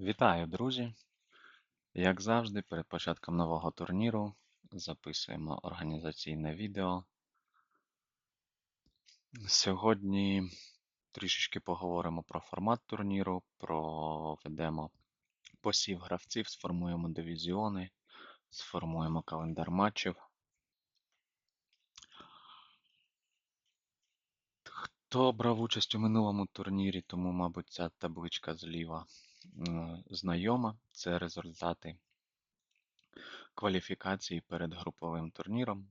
Вітаю, друзі! Як завжди, перед початком нового турніру записуємо організаційне відео. Сьогодні трішечки поговоримо про формат турніру, проведемо посів гравців, сформуємо дивізіони, сформуємо календар матчів. Хто брав участь у минулому турнірі, тому, мабуть, ця табличка зліва знайома. Це результати кваліфікації перед груповим турніром.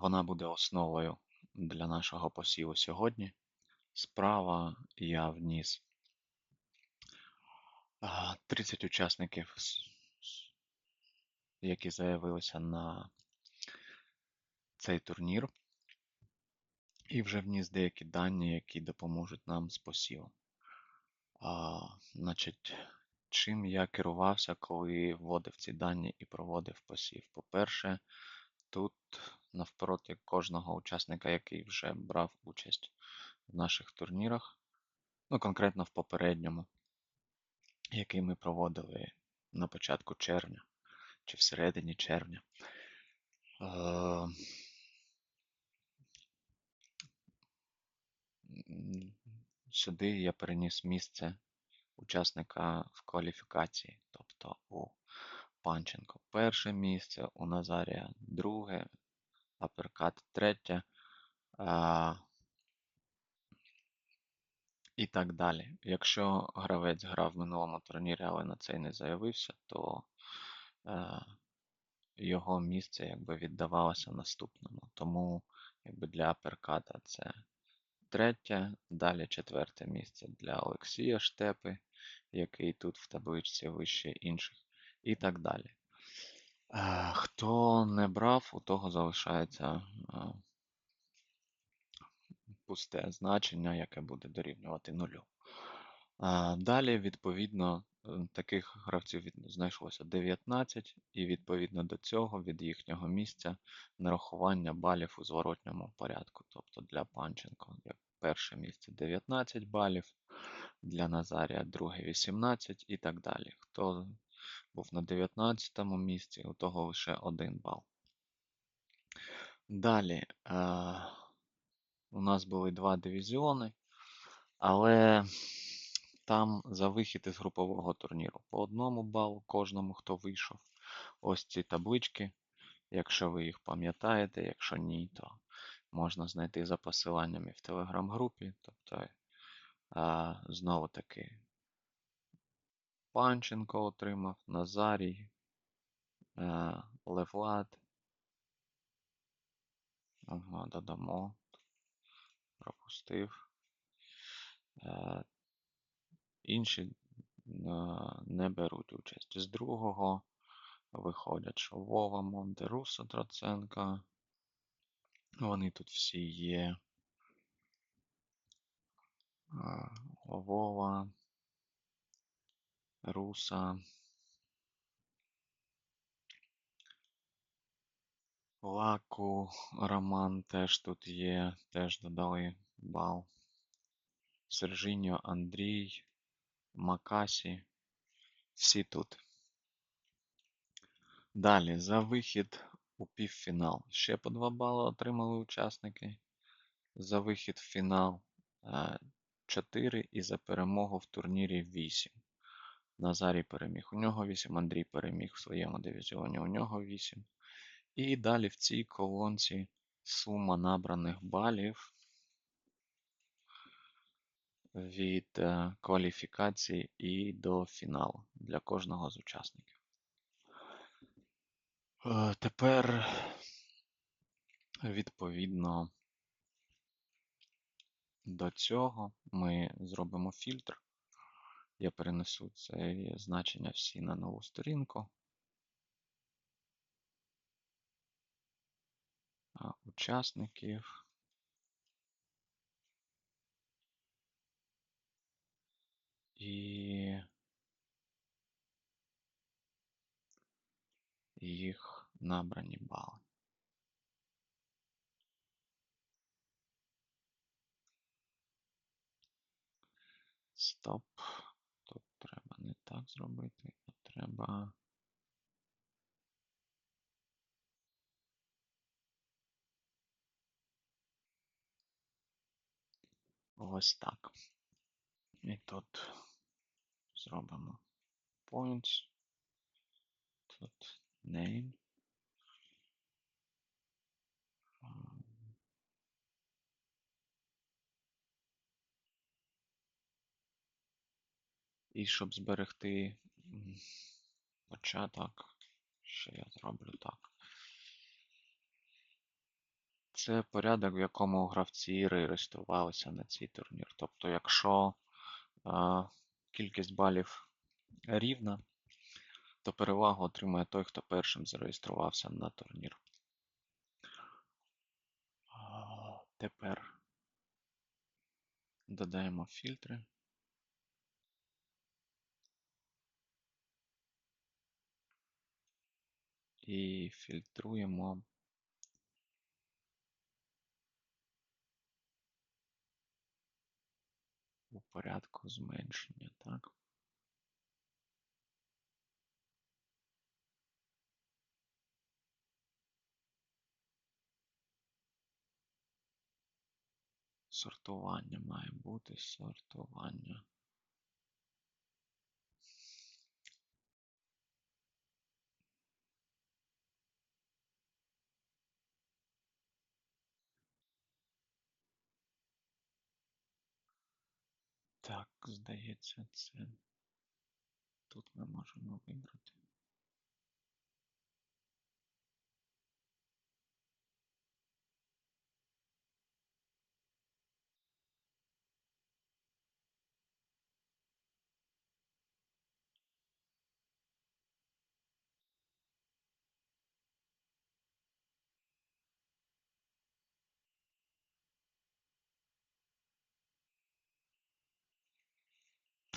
Вона буде основою для нашого посіву сьогодні. Справа я вніс 30 учасників, які заявилися на цей турнір. І вже вніс деякі дані, які допоможуть нам з посівом. А, значить, чим я керувався, коли вводив ці дані і проводив посів? По-перше, тут навпроти кожного учасника, який вже брав участь в наших турнірах, ну конкретно в попередньому, який ми проводили на початку червня чи всередині червня. Сюди я переніс місце учасника в кваліфікації, тобто у Панченко перше місце, у Назарія друге, Аперкат третє а, і так далі. Якщо гравець грав в минулому турнірі, але на цей не заявився, то е, його місце якби віддавалося наступному. Тому якби для Аперката це третє, далі четверте місце для Олексія Штепи, який тут в табличці вище інших, і так далі. Е, Хто не брав, у того залишається е, пусте значення, яке буде дорівнювати нулю. Е, Далі, відповідно, таких гравців знайшлося 19, і відповідно до цього від їхнього місця нарахування балів у зворотньому порядку. Тобто для Панченко як перше місце 19 балів, для Назарія друге 18 і так далі. Хто був на 19 місці, у того лише один бал. Далі е, у нас були два дивізіони, але там за вихід із групового турніру по одному балу кожному, хто вийшов. Ось ці таблички. Якщо ви їх пам'ятаєте, якщо ні, то можна знайти за посиланнями в телеграм-групі. Тобто, е, знову таки, Панченко отримав, Назарій, е, Левлад. Ага, додамо. Пропустив. Інші не беруть участь. З другого виходять, що Вова, Мондерусо, Троценка. Вони тут всі є. Вова, Руса. Лаку, Роман теж тут є, теж додали бал. Сержіньо, Андрій, Макасі. Всі тут. Далі, за вихід у півфінал. Ще по 2 бали отримали учасники. За вихід в фінал 4 і за перемогу в турнірі 8. Назарій переміг. У нього 8, Андрій переміг в своєму дивізіоні, у нього 8. І далі в цій колонці сума набраних балів від е, кваліфікації і до фіналу для кожного з учасників. Е, Тепер, відповідно до цього, ми зробимо фільтр. Я перенесу це значення всі на нову сторінку. Учасників. І їх набрані бали. Стоп. Тут треба не так зробити, а треба. Ось так. І тут зробимо points. Тут name. І щоб зберегти початок, що я зроблю так. Це порядок, в якому гравці реєструвалися на цей турнір. Тобто, якщо а, кількість балів рівна, то перевагу отримує той, хто першим зареєструвався на турнір. Тепер додаємо фільтри. І фільтруємо у порядку зменшення, так? Сортування має бути сортування. Так, здається, це тут ми можемо вибрати.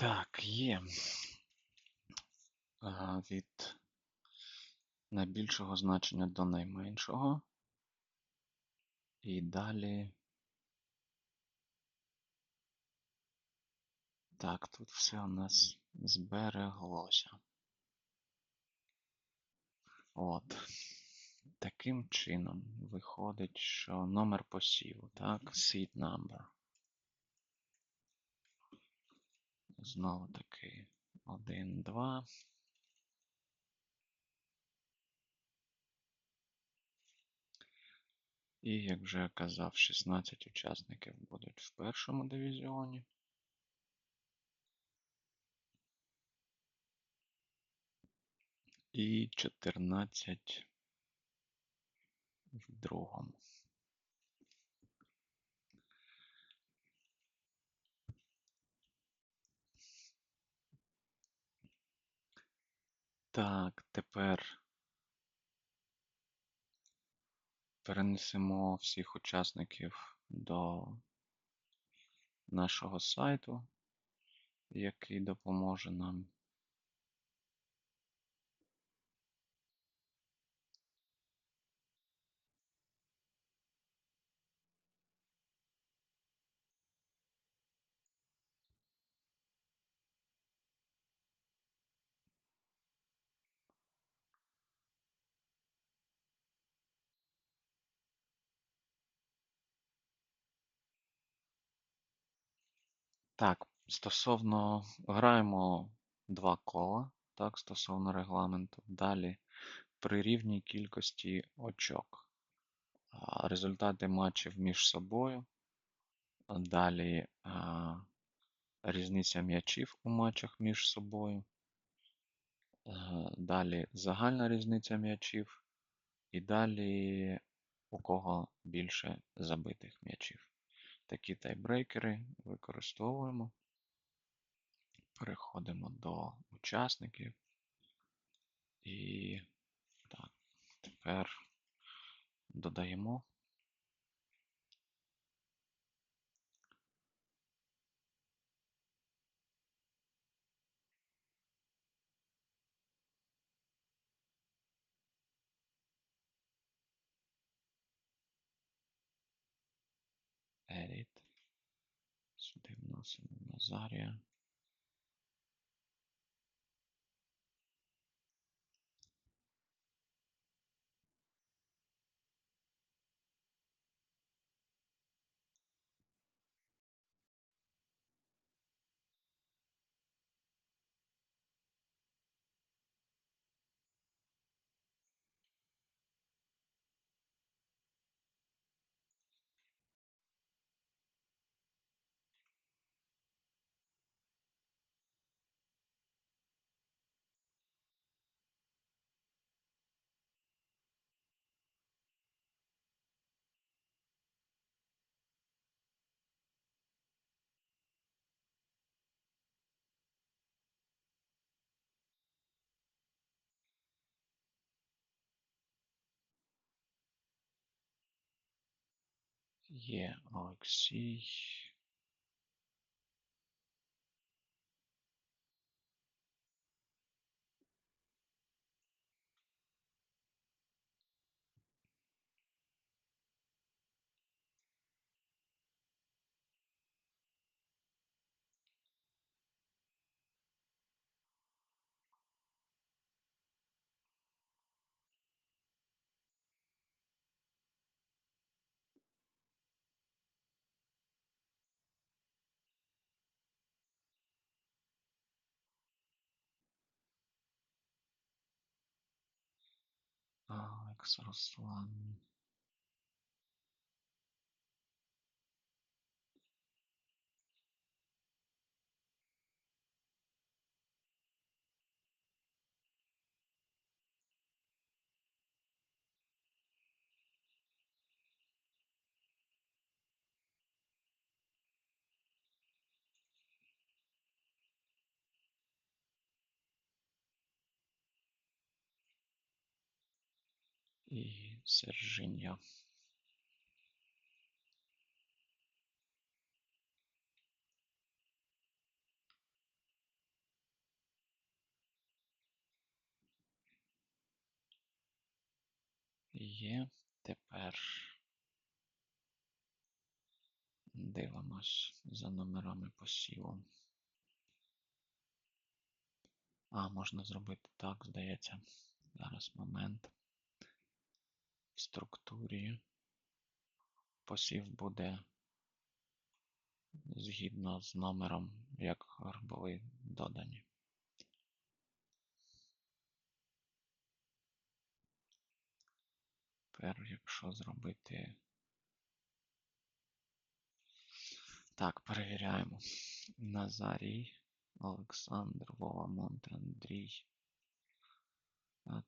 Так, є. Від найбільшого значення до найменшого. І далі. Так, тут все у нас збереглося. От. Таким чином виходить, що номер посіву, так, seed number. Знову таки 1, 2. І, як вже казав, 16 учасників будуть в першому дивізіоні. І 14 в другому. Так, тепер перенесемо всіх учасників до нашого сайту, який допоможе нам. Так, стосовно граємо два кола, так, стосовно регламенту. Далі при рівній кількості очок. Результати матчів між собою. Далі різниця м'ячів у матчах між собою. Е, Далі загальна різниця м'ячів. І далі у кого більше забитих м'ячів. Такі тайбрейкери використовуємо. Переходимо до учасників. І так, тепер додаємо. Edit. Сюди вносимо Назарія. Є Олексій. Sarà suoni І Сержиньо. Є. Тепер дивимось за номерами посіву. А, можна зробити так, здається. Зараз момент. В структурі посів буде згідно з номером, як були додані. Тепер, якщо зробити. Так, перевіряємо. Назарій, Олександр, Вова, Монте, Андрій,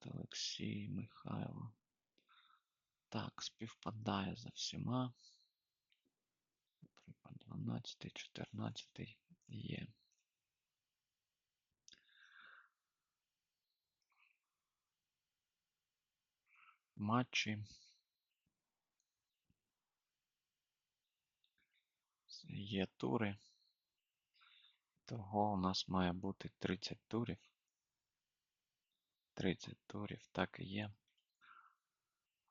Олексій, Михайло. Так, співпадає за всіма. Приклад 12, 14 є. Матчі. Є тури. Того у нас має бути 30 турів. 30 турів, так і є.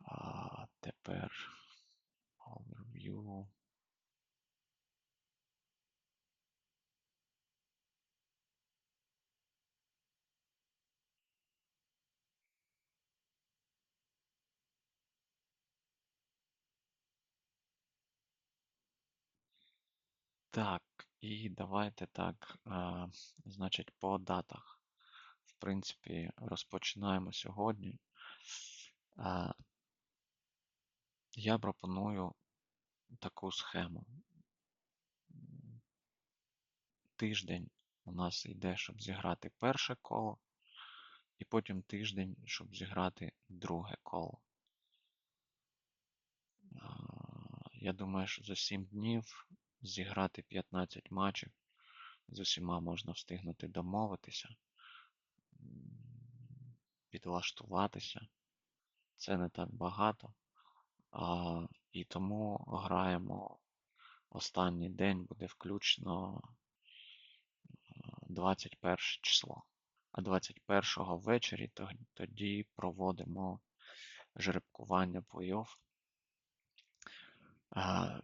А тепер overview. Так, і давайте так, а, значить, по датах. В принципі, розпочинаємо сьогодні. А, я пропоную таку схему. Тиждень у нас йде, щоб зіграти перше коло, і потім тиждень, щоб зіграти друге коло. Я думаю, що за 7 днів зіграти 15 матчів. З усіма можна встигнути домовитися, підлаштуватися. Це не так багато. І тому граємо останній день буде включно 21 число. А 21 ввечері тоді проводимо жеребкування плей-офф.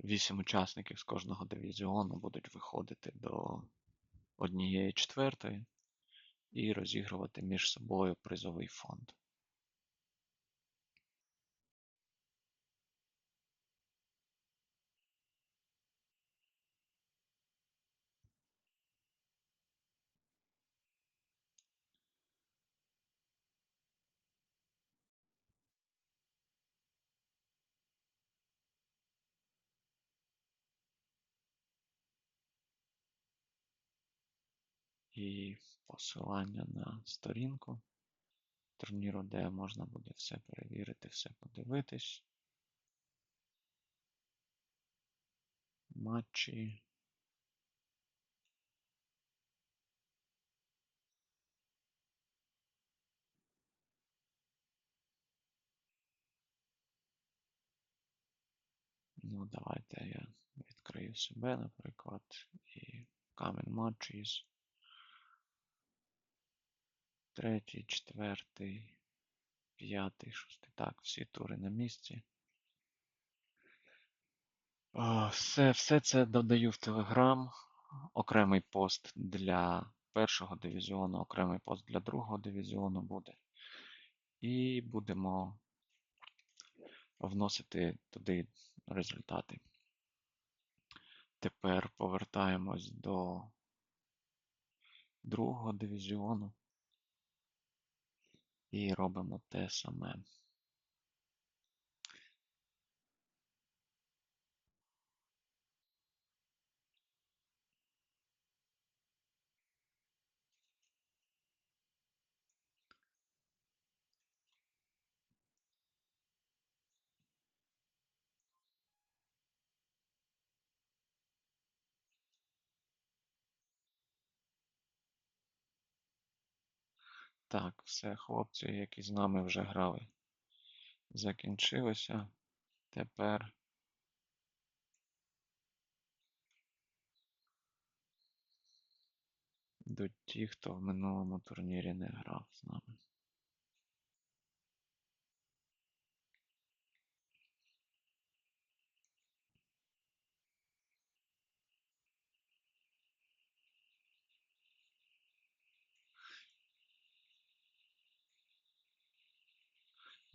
Вісім учасників з кожного дивізіону будуть виходити до однієї четвертої і розігрувати між собою призовий фонд. І посилання на сторінку турніру, де можна буде все перевірити, все подивитись. Матчі. Ну, давайте я відкрию себе, наприклад, і камен матчіс. Третій, четвертий, п'ятий, шостий. Так, всі тури на місці. Все, все це додаю в Telegram. Окремий пост для першого дивізіону, окремий пост для другого дивізіону буде. І будемо вносити туди результати. Тепер повертаємось до другого дивізіону і робимо те саме. Так, все, хлопці, які з нами вже грали, закінчилося. Тепер До ті, хто в минулому турнірі не грав з нами.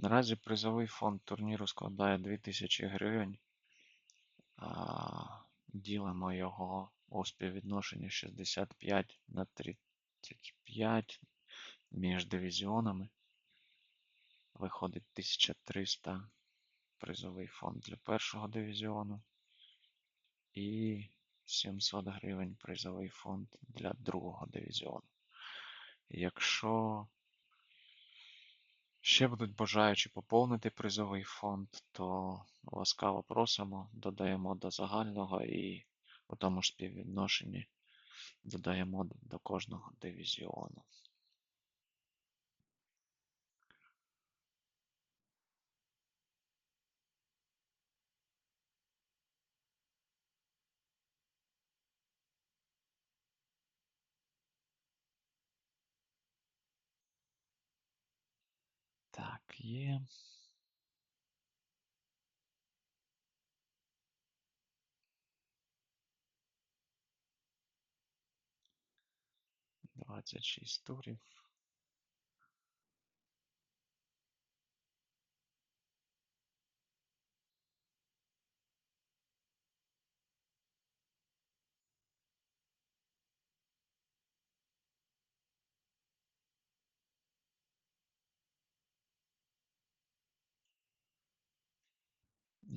Наразі призовий фонд турніру складає 2000 гривень. Ділимо його у співвідношенні 65 на 35 між дивізіонами. Виходить 1300 призовий фонд для першого дивізіону і 700 гривень призовий фонд для другого дивізіону. Якщо ще будуть бажаючі поповнити призовий фонд, то ласкаво просимо, додаємо до загального і у тому ж співвідношенні додаємо до кожного дивізіону. Так, є. Двадцять шість турів.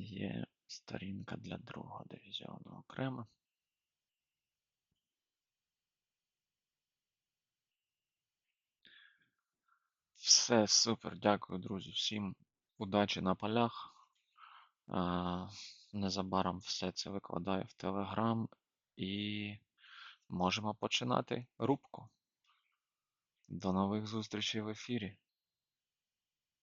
Є сторінка для другого дивізіону окремо. Все, супер, дякую, друзі. Всім удачі на полях. Незабаром все це викладаю в Телеграм і можемо починати рубку. До нових зустрічей в ефірі.